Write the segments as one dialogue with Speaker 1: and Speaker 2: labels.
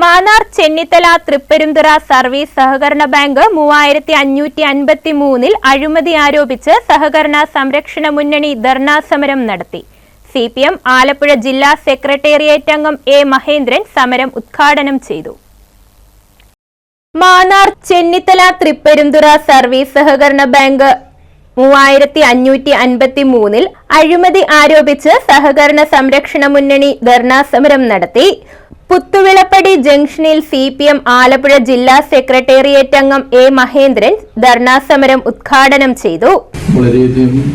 Speaker 1: Mannar Chennithala Thripperunthura service സഹകരണ bank മൂവായിരത്തി അഞ്ഞൂറ്റി അൻപത്തി മൂന്നിൽ അഴിമതി ആരോപിച്ച് സഹകരണ സംരക്ഷണ മുന്നണി ധർണാ സമരം നടത്തി. സി പി എം ആലപ്പുഴ ജില്ലാ സെക്രട്ടേറിയറ്റ് അംഗം എ മഹേന്ദ്രൻ സമരം ഉദ്ഘാടനം ചെയ്തു. മാന്നാർ ചെന്നിത്തല തൃപ്പരുന്തുറ സർവീസ് സഹകരണ ബാങ്ക് മൂവായിരത്തി അഞ്ഞൂറ്റി അൻപത്തി മൂന്നിൽ അഴിമതി ആരോപിച്ച് സഹകരണ സംരക്ഷണ മുന്നണി ധർണാ സമരം നടത്തി. പുത്തുവിളപ്പടി ജംഗ്ഷനിൽ സി പി എം ആലപ്പുഴ ജില്ലാ സെക്രട്ടേറിയറ്റ് അംഗം എ മഹേന്ദ്രൻ ധർണാ സമരം ഉദ്ഘാടനം ചെയ്തു.
Speaker 2: വളരെയധികം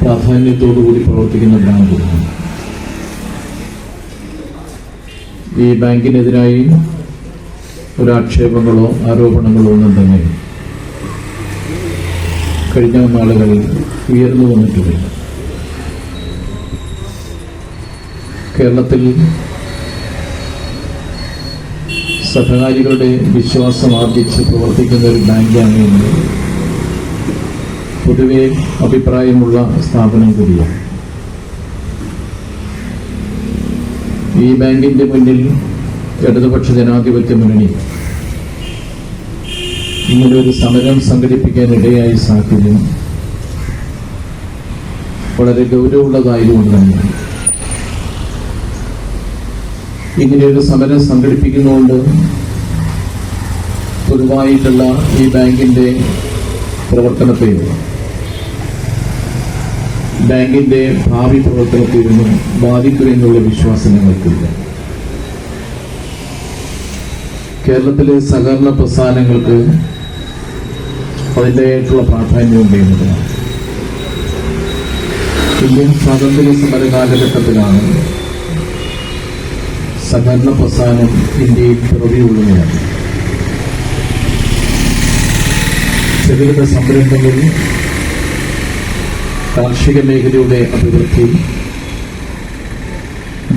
Speaker 2: പ്രാധാന്യത്തോടുകൂടി പ്രവർത്തിക്കുന്ന ബാങ്കുകളാണ് ഈ ബാങ്കിനെതിരായി ഒരു ആക്ഷേപങ്ങളോ ആരോപണങ്ങളോ ഒന്നും തന്നെ കഴിഞ്ഞ നാളുകളിൽ ഉയർന്നു വന്നിട്ടുമില്ല കേരളത്തിൽ സഹകാരികളുടെ വിശ്വാസം ആർജിച്ച് പ്രവർത്തിക്കുന്ന ഒരു ബാങ്കാണ് എന്ന് പൊതുവെ അഭിപ്രായമുള്ള സ്ഥാപനം കൂടിയാണ്. ഈ ബാങ്കിന്റെ മുന്നിൽ ഇടതുപക്ഷ ജനാധിപത്യ മുന്നണി ഇങ്ങനെ ഒരു സമരം സംഘടിപ്പിക്കാൻ ഇടയായ സാഹചര്യം വളരെ ഗൗരവമുള്ളതായതുകൊണ്ട് തന്നെയാണ്. ഇങ്ങനെയൊരു സമരം സംഘടിപ്പിക്കുന്നതുകൊണ്ട് പൊതുവായിട്ടുള്ള ഈ ബാങ്കിന്റെ പ്രവർത്തനത്തെയും ബാങ്കിന്റെ ഭാവി പ്രവർത്തനത്തെയൊന്നും ബാധിക്കുമെന്നുള്ള വിശ്വാസം ഞങ്ങൾക്കില്ല. കേരളത്തിലെ സഹകരണ പ്രസ്ഥാനങ്ങൾക്ക് അതിന്റെതായിട്ടുള്ള പ്രാധാന്യവും വേണ്ടതാണ് ഇന്ത്യൻ സ്വാതന്ത്ര്യ സമര കാലഘട്ടത്തിലാണ് സഹകരണ പ്രസ്ഥാനം ഇന്ത്യയിൽ പിറവിയുള്ളതാണ് ചെറുകിട സംരംഭങ്ങളിൽ കാർഷിക മേഖലയുടെ അഭിവൃദ്ധി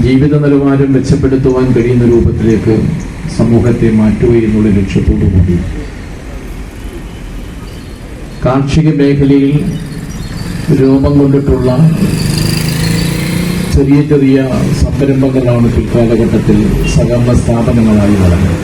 Speaker 2: ജീവിത നിലവാരം മെച്ചപ്പെടുത്തുവാൻ കഴിയുന്ന രൂപത്തിലേക്ക് സമൂഹത്തെ മാറ്റുക എന്നുള്ള ലക്ഷ്യത്തോടുകൂടി. കാർഷിക മേഖലയിൽ രൂപം കൊണ്ടിട്ടുള്ള ചെറിയ ചെറിയ സംരംഭങ്ങളാണ് പിൽക്കാലഘട്ടത്തിൽ സഹകരണ സ്ഥാപനങ്ങളായി നടന്നത്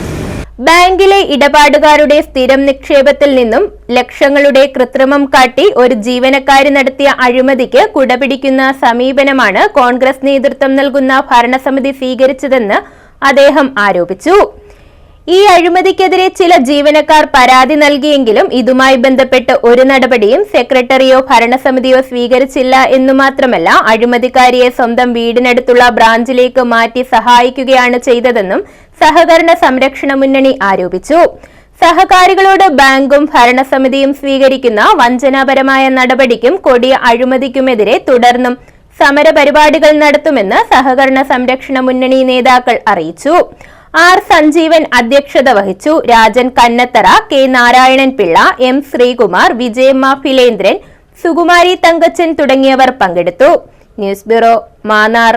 Speaker 1: ബാങ്കിലെ ഇടപാടുകാരുടെ സ്ഥിരം നിക്ഷേപത്തിൽ നിന്നും ലക്ഷങ്ങളുടെ കൃത്രിമം കാട്ടി ഒരു ജീവനക്കാരി നടത്തിയ അഴിമതിക്ക് കുടപിടിക്കുന്ന സമീപനമാണ് കോൺഗ്രസ് നേതൃത്വം നൽകുന്ന ഭരണസമിതി സ്വീകരിച്ചതെന്ന് അദ്ദേഹം ആരോപിച്ചു. ഈ അഴിമതിക്കെതിരെ ചില ജീവനക്കാർ പരാതി നൽകിയെങ്കിലും ഇതുമായി ബന്ധപ്പെട്ട് ഒരു നടപടിയും സെക്രട്ടറിയോ ഭരണസമിതിയോ സ്വീകരിച്ചില്ല എന്നു മാത്രമല്ല അഴിമതിക്കാരിയെ സ്വന്തം വീടിനടുത്തുള്ള ബ്രാഞ്ചിലേക്ക് മാറ്റി സഹായിക്കുകയാണ് ചെയ്തതെന്നും സഹകരണ സംരക്ഷണ മുന്നണി ആരോപിച്ചു. സഹകാരികളോട് ബാങ്കും ഭരണസമിതിയും സ്വീകരിക്കുന്ന വഞ്ചനാപരമായ നടപടിക്കും കൊടിയ അഴിമതിക്കുമെതിരെ തുടർന്നും സമരപരിപാടികൾ നടത്തുമെന്ന് സഹകരണ സംരക്ഷണ മുന്നണി നേതാക്കൾ അറിയിച്ചു. ആർ സഞ്ജീവൻ അധ്യക്ഷത വഹിച്ചു. രാജൻ കന്നത്തറ കെ നാരായണൻ പിള്ള എം ശ്രീകുമാർ വിജയമ്മ ഫിലേന്ദ്രൻ സുകുമാരി തങ്കച്ചൻ തുടങ്ങിയവർ പങ്കെടുത്തു. News bureau Mannar.